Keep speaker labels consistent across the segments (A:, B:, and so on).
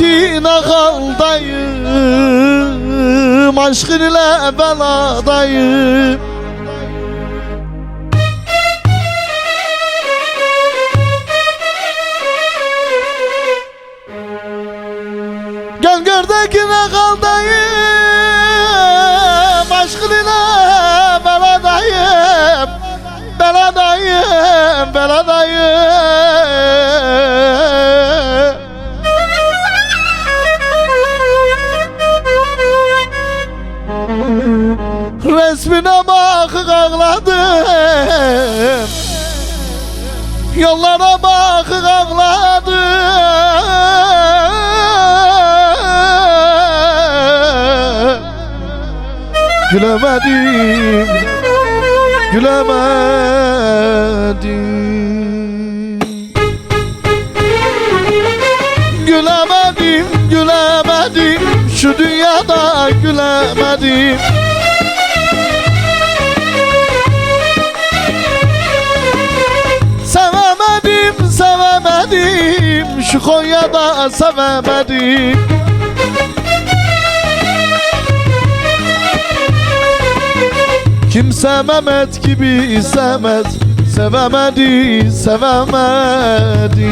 A: ki nakaldayım Aşkın ile beladayım Resmine bakıp ağladım. Yollara bakıp ağladım. Gülemedim Gülemedim. Gülemedim, gülemedim. Şu dünyada gülemedim Şu Konya'da sevemedim. Kimse Mehmet gibi sevmez. Sevemedi, sevemedi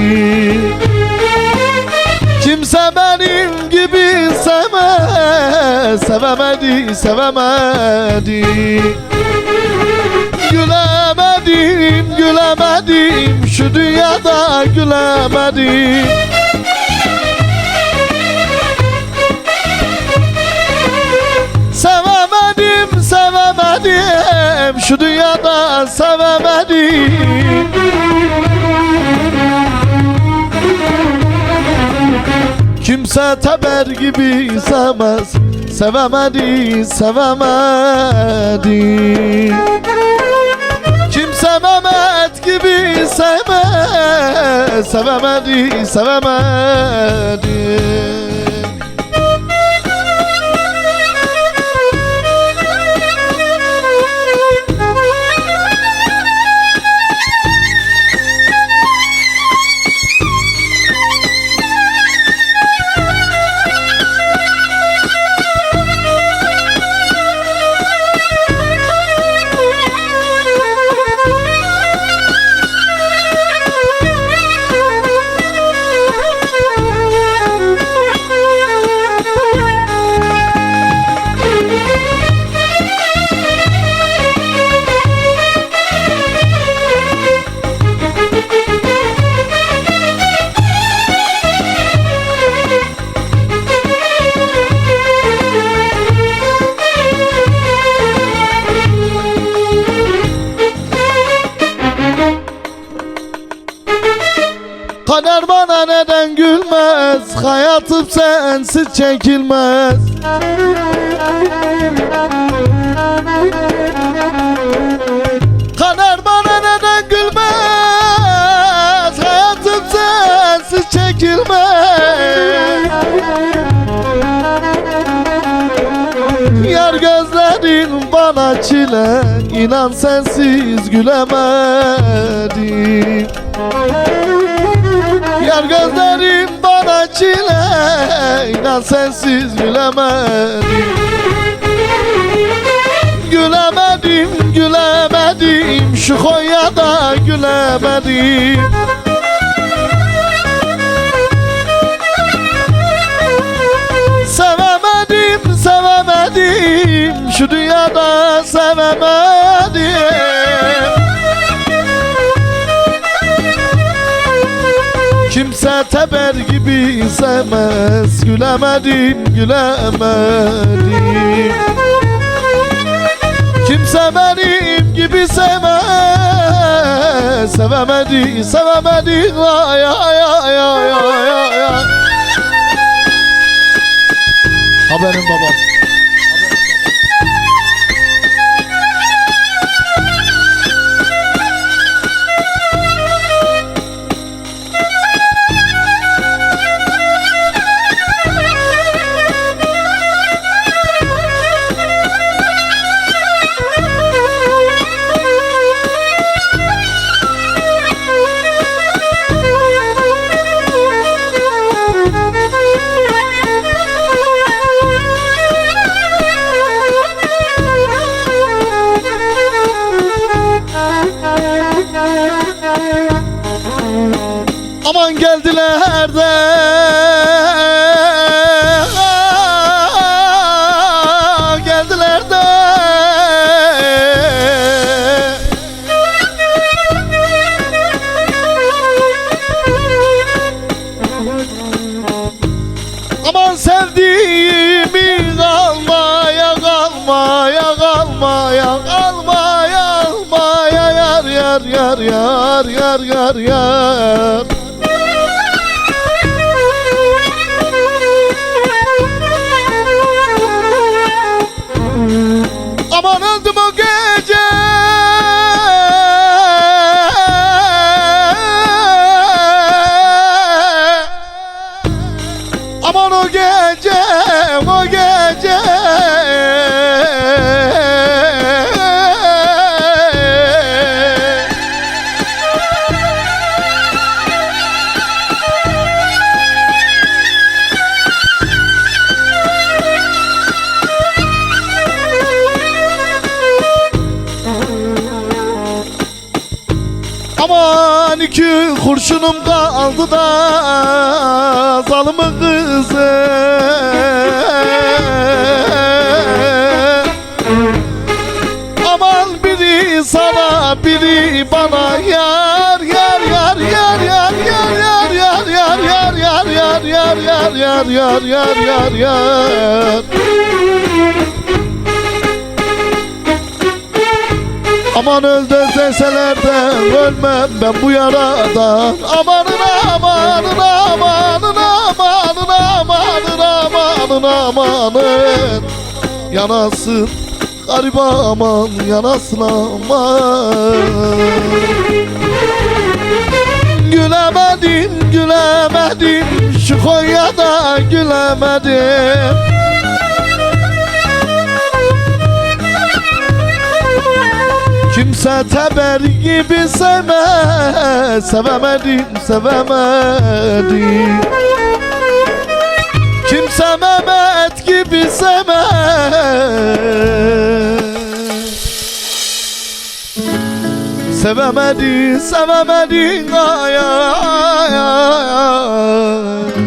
A: Kimse benim gibi sevmez. Sevemedi, sevemedi Gülemedim, gülemedim Şu dünyada gülemedim. Sevemedim, sevemedim Şu dünyada sevemedim. Kimse teber gibi sevmez Sevemedi, sevemedi gibi sevmez Sevemedi, sevemedi Hayatım sensiz çekilmez. Kader bana neden gülmez? Hayatım sensiz çekilmez. Yar gözlerin bana çile İnan sensiz gülemedim Yar gözlerin bana çile İnan sensiz gülemedim. Gülemedim, gülemedim Şu Konya'da gülemedim. Sevemedim, sevemedim Şu dünyada sevemedim Kimse teber gibi sevmez Gülemedim, gülemedim Kimse benim gibi sevmez. Sevemedi, sevemedi Ay ay ay ay ay ay nerede? Geldiler de Aman sevdiğimi kalmaya kalmaya kalmaya kalmaya kalmaya yar yar yar yar yar yar yar Come to. Aman iki kurşunum kaldı da zalımın kızı Aman biri sana biri bana yar yar yar yar yar yar yar yar yar yar yar yar yar yar yar yar yar yar yar Aman öl deseler de ölmem ben bu yaradan. Amanın amanın amanın amanın amanın amanın amanın. Yanasın garip aman yanasın aman. Gülemedim gülemedim şu Konya'da gülemedim Kimse teber gibi sevmez. Sevemedim, sevemedim. Kimse Mehmet gibi sevmez. Sevemedi, sevemedin ay ay ay ay